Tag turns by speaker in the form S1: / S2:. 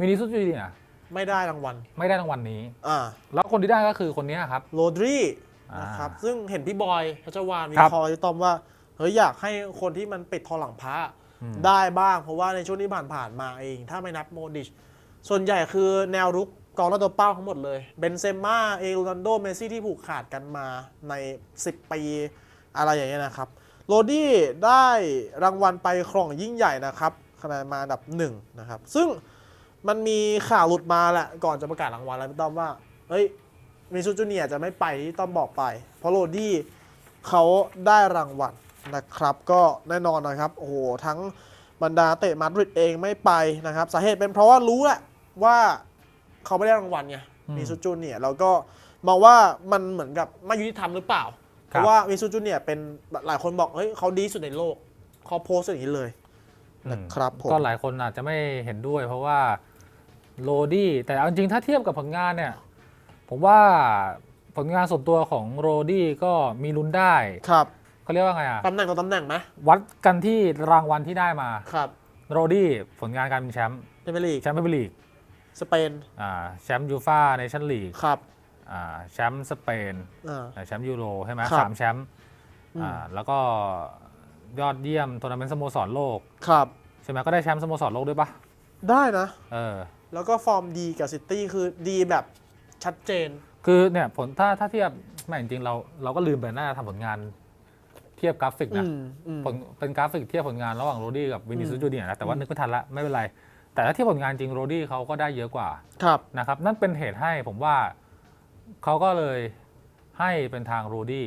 S1: วินิสุสจูเนียร์
S2: ไม่ได้รางวัล
S1: ไม่ได้รางวัลนี้
S2: อ่า
S1: แล้วคนที่ได้ก็คือคนนี้ครับ
S2: โรดรี
S1: อ่าน
S2: นะครับ ซึ่งเห็นพี่บอยพัชวานวิ
S1: ครับ
S2: เคราะห์ที่ต้อมว่า เฮ้ยอยากให้คนที่มันปิดทองหลังพระ
S1: อืม
S2: ได้บ้าง เพราะว่าในช่วงที่ผ่านๆมาเอง ถ้าไม่นับโมดิช ส่วนใหญ่คือแนวรุกกองหน้าตัวเป้าทั้งหมดเลย เบนเซม่า เอโรนัลโด เมสซี่ที่ผูกขาดกันมาใน 10 ปีอะไรอย่างเงี้ยนะครับ โรดี้ได้รางวัลไปครองยิ่งใหญ่นะครับคะแนนมาอันดับหนึ่งนะครับ ซึ่ง มันมีข่าวหลุดมาแหละก่อนจะประกาศรางวัลแล้วพี่ต้อมว่า เฮ้ยมิซูจูเนียร์จะไม่ไปที่ต้อมบอกไป เพราะโรดี้เขาได้รางวัลนะครับ ก็แน่นอนนะครับ โอ้โห ทั้งบรรดาเตะมาดริดเองไม่ไปนะครับ สาเหตุเป็นเพราะว่ารู้แหละว่าเขาไม่ได้รางวัลไง
S1: อืม
S2: มิซูจูเนียร์แล้วก็มองว่ามันเหมือนกับไม่ยุติธรรมหรือเปล่า เพ
S1: ครับ
S2: ราะว่ามิซูจูเนียร์เป็นหลายคนบอกเฮ้ยเขาดีที่สุดในโลกเขาโพสต์อย่างนี้เลย นะครับผม
S1: ก็หลายคนอาจจะไม่เห็นด้วย เพราะว่าโรดี้แต่เอาจริงๆถ้าเทียบกับผลงานเนี่ย ผมว่าผลงานส่วนตัวของโรดี้ก็มีลุ้นได้
S2: ครับ
S1: เขาเรียกว่าไงอะ
S2: ตำแหน่งต่อตำแหน่งไหม
S1: วัดกันที่รางวัลที่ได้มา
S2: ครับ
S1: โรดี้ผลงานการเป็นแชมป์
S2: เปเปอร์ลีก
S1: แชมป์พรีเมียร์ลีก
S2: สเปน
S1: อ่าแชมป์ยูฟ่าเนชั่นลีก
S2: ครับ
S1: อ่าแชมป์สเปน
S2: อ่า
S1: อ่าแชมป์ยูโรใช่ไหม
S2: ครับ
S1: สามแชมป์
S2: อืม
S1: อ่าแล้วก็ ยอดเยี่ยมทัวร์นาเมนต์สโมสรโลก
S2: ครับ
S1: ใช่ไหมก็ได้แชมป์สโมสรโลกด้วยปะ
S2: ได้นะ
S1: เออ
S2: แล้วก็ฟอร์มดีกับซิตี้คือดีแบบชัดเจน
S1: คือเนี่ยผลถ้าถ้าเทียบแม่จริงๆเราเราก็ลืมไปน่าจะทำผลงานเทียบกราฟิก
S2: อื
S1: นะ
S2: มอืม
S1: ผลเป็นกราฟิกเทียบผลงานระหว่างโรดี้กับวินิซู
S2: อืม
S1: จูเนียร์นะแต่ว่านึกไม่ทันละไม่เป็นไร แต่ถ้าเทียบผลงานจริงโรดี้เขาก็ได้เยอะกว่า
S2: ครับ
S1: นะครับนั่นเป็นเหตุให้ผมว่าเขาก็เลยให้เป็นทางโรดี้